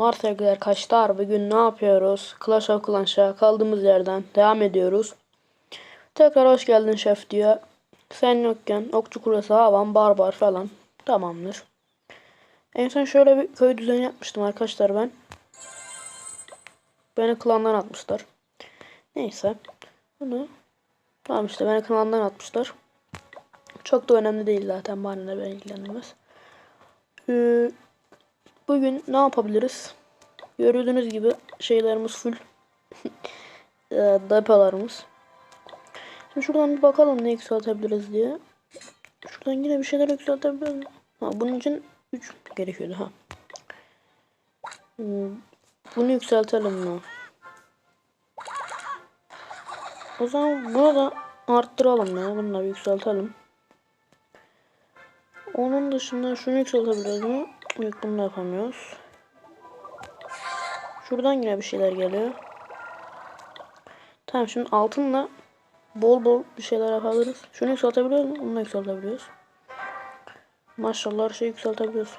Var sevgili arkadaşlar bugün ne yapıyoruz? Clash of Clans'a kaldığımız yerden devam ediyoruz. Tekrar hoş geldin şef diyor. Sen yokken okçu kulesi havan barbar falan tamamdır. En son şöyle bir köy düzeni yapmıştım arkadaşlar ben. Beni klandan atmışlar. Neyse. Bunu tamam işte beni klandan atmışlar. Çok da önemli değil zaten bana ilgilendirmez. Ee, Bugün ne yapabiliriz? Gördüğünüz gibi şeylerimiz full. e, depolarımız. Şimdi şuradan bir bakalım ne yükseltebiliriz diye. Şuradan yine bir şeyler yükseltebiliriz? Ha, bunun için 3 gerekiyordu ha. Hmm, Bunu yükseltelim mi? O zaman bunu da arttıralım ya. Bunu da yükseltelim. Onun dışında şunu yükseltebiliriz mi? Yok bunu da yapamıyoruz. Şuradan yine bir şeyler geliyor. Tamam şimdi altınla bol bol bir şeyler yapabiliriz. Şunu yükseltebiliyoruz mu? Bunu da yükseltebiliyoruz. Maşallah her şeyi yükseltebiliyoruz.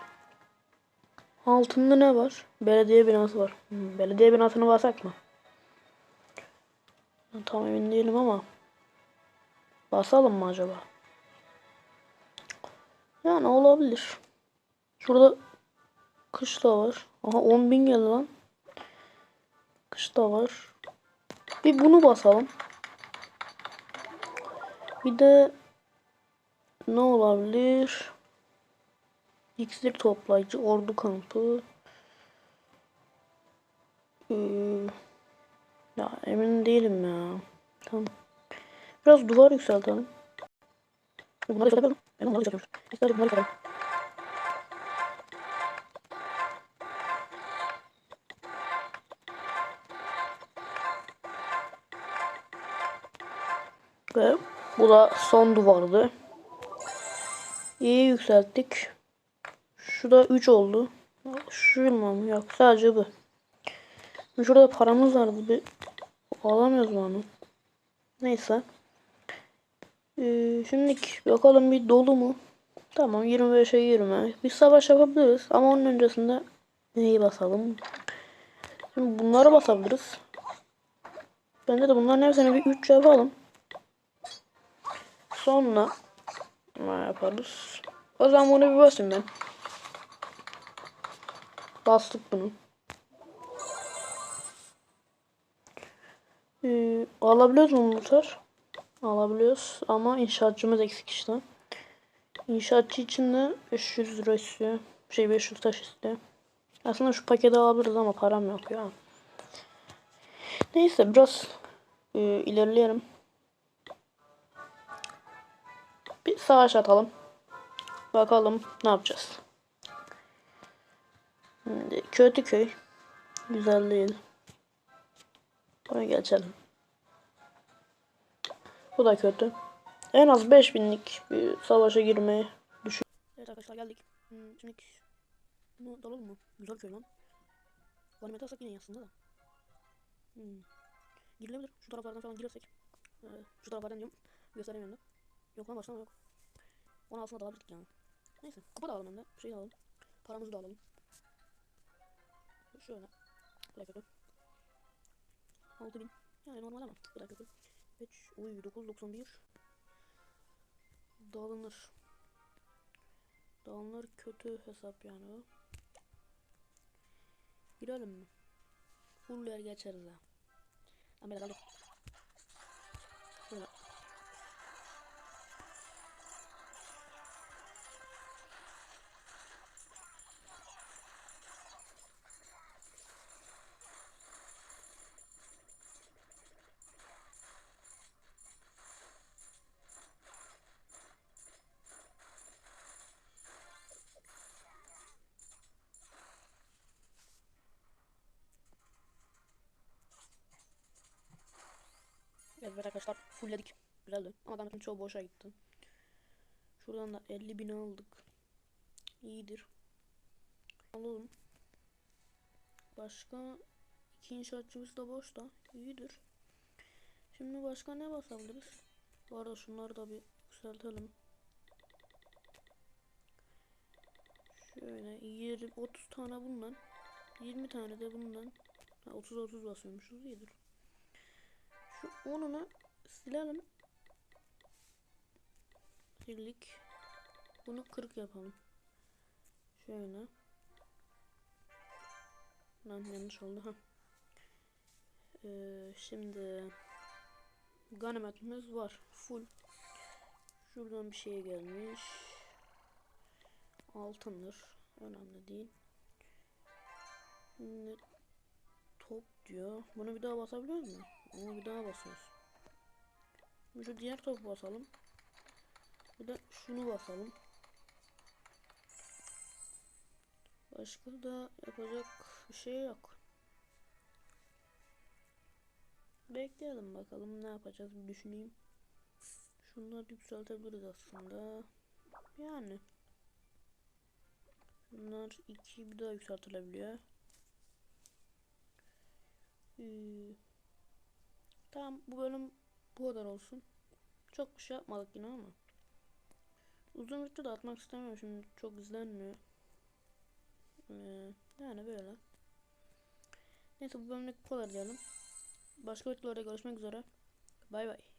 Altında ne var? Belediye binası var. Hmm, belediye binasını basak mı? Tam emin değilim ama. Basalım mı acaba? Yani olabilir. Şurada kış da var. Aha 10 bin geldi lan. Kış da var. Bir bunu basalım. Bir de ne olabilir? İksir toplayıcı, ordu kampı. Ee, ya emin değilim ya. Tamam. Biraz duvar yükseltelim. Bunları yükseltelim. Ben onları yükseltiyorum. İstersen bunları yükseltelim. Ve bu da son duvardı. İyi yükselttik. Şu da 3 oldu. Şu mu? Yok sadece bu. Şurada paramız vardı. Bir alamıyoruz onu? Neyse. Ee, şimdi bakalım bir dolu mu? Tamam 25'e 20. Bir savaş yapabiliriz ama onun öncesinde neyi basalım? Şimdi bunları basabiliriz. Bence de bunların hepsini bir 3 yapalım. Sonra ne yaparız? O zaman bunu bir basayım ben. Bastık bunu. Ee, alabiliyoruz mu motor? Alabiliyoruz ama inşaatçımız eksik işte. İnşaatçı için de 500 lira istiyor. Şey 500 taş istiyor. Aslında şu paketi alabiliriz ama param yok ya. Neyse biraz e, ilerleyelim. Savaş atalım. Bakalım ne yapacağız. Şimdi kötü köy. Güzel değil. Buraya geçelim. Bu da kötü. En az 5000'lik bir savaşa girmeyi düşün. Evet arkadaşlar geldik. Hmm, şimdi bunu dalalım mı? Güzel köy lan. Ganimet alsak yine aslında da. Hmm. Girilebilir. Şu taraflardan falan girersek. Ee, şu taraflardan diyorum. Gösteremiyorum da. Yok lan başlama yok. Onu aslında dalabilirdik yani. Neyse. Kupa da alalım hem de. Şey alalım. Paramızı da alalım. Şöyle. Da kötü. 6000. Yani normal ama. Da kötü. 3. Uy 991. Dağılınır. Dağılınır kötü hesap yani o. Girelim mi? Full yer geçeriz ha. Ama dur. Şöyle. Evet arkadaşlar fullledik. Güzeldi. Ama adamın çoğu boşa gitti. Şuradan da 50 bin aldık. İyidir. Alalım. Başka iki inşaatçımız da boşta. İyidir. Şimdi başka ne basabiliriz? Bu arada şunları da bir yükseltelim. Şöyle 20 30 tane bundan 20 tane de bundan. Ha, 30 30 basıyormuşuz iyidir. Şu 10'unu silelim. Sildik. Bunu 40 yapalım. Şöyle. Lan yanlış oldu ha. Ee, şimdi ganimetimiz var. Full. Şuradan bir şey gelmiş. Altındır. Önemli değil. Şimdi top diyor. Bunu bir daha basabiliyor muyum? Onu bir daha basıyoruz. Şu diğer topu basalım. Bir de şunu basalım. Başka da yapacak bir şey yok. Bekleyelim bakalım ne yapacağız bir düşüneyim. Şunları yükseltebiliriz aslında. Yani. Bunlar iki bir daha yükseltilebiliyor. Ee, tamam bu bölüm bu kadar olsun. Çok bir şey yapmadık yine ama. Uzun video da atmak istemiyorum şimdi çok izlenmiyor. Ee, yani böyle. Neyse bu bölümlük bu kadar diyelim. Başka videolarda görüşmek üzere. Bay bay.